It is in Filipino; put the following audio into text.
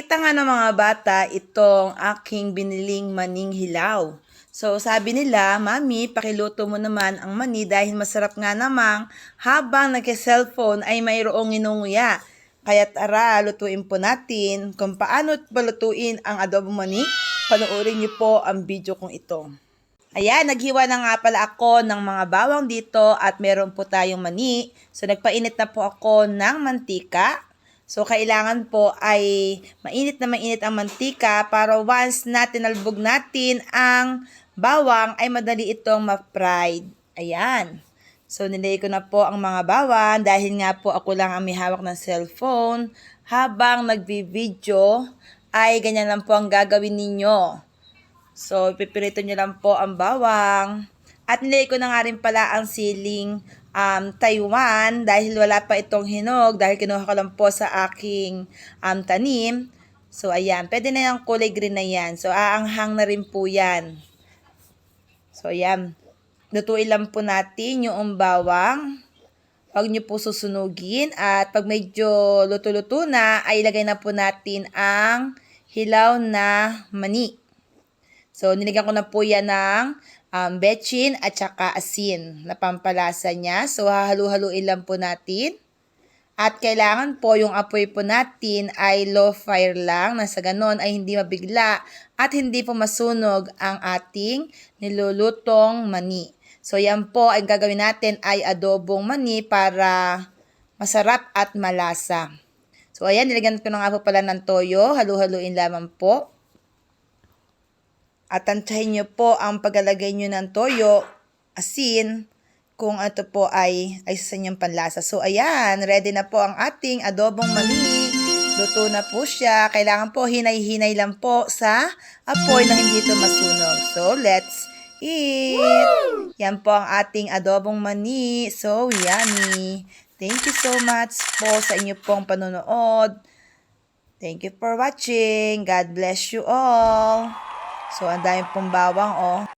Kita nga ng mga bata itong aking biniling maning hilaw. So sabi nila, Mami, pakiluto mo naman ang mani dahil masarap nga namang habang nagke-cellphone ay mayroong inunguya. Kaya tara, lutuin po natin kung paano balutuin ang adobo mani. Panoorin niyo po ang video kong ito. Ayan, naghiwa na nga pala ako ng mga bawang dito at meron po tayong mani. So nagpainit na po ako ng mantika. So, kailangan po ay mainit na mainit ang mantika para once na tinalbog natin ang bawang ay madali itong ma-fried. Ayan. So, nilagay ko na po ang mga bawang dahil nga po ako lang ang may hawak ng cellphone. Habang nagbi-video ay ganyan lang po ang gagawin ninyo. So, pipirito nyo lang po ang bawang. At nilagay ko na nga rin pala ang siling um, Taiwan dahil wala pa itong hinog dahil kinuha ko lang po sa aking um, tanim. So, ayan. Pwede na yung kulay green na yan. So, aanghang na rin po yan. So, ayan. Lutuin lang po natin yung bawang. Huwag nyo po susunugin. At pag medyo luto-luto na, ay ilagay na po natin ang hilaw na mani. So, nilagyan ko na po yan ng um, betchin at saka asin na pampalasa niya. So, hahalu-haluin lang po natin. At kailangan po yung apoy po natin ay low fire lang. Nasa ganon ay hindi mabigla at hindi po masunog ang ating nilulutong mani. So, yan po ang gagawin natin ay adobong mani para masarap at malasa. So, ayan, nilagyan ko na nga po pala ng toyo. Halu-haluin lamang po. At tantsahin nyo po ang paglalagay nyo ng toyo, asin, kung ito po ay, ay sa inyong panlasa. So, ayan, ready na po ang ating adobong mani. Luto na po siya. Kailangan po hinay-hinay lang po sa apoy na hindi ito masunog. So, let's eat! Yan po ang ating adobong mani. So, yummy! Thank you so much po sa inyo pong panonood. Thank you for watching. God bless you all. So, ang dami pong oh.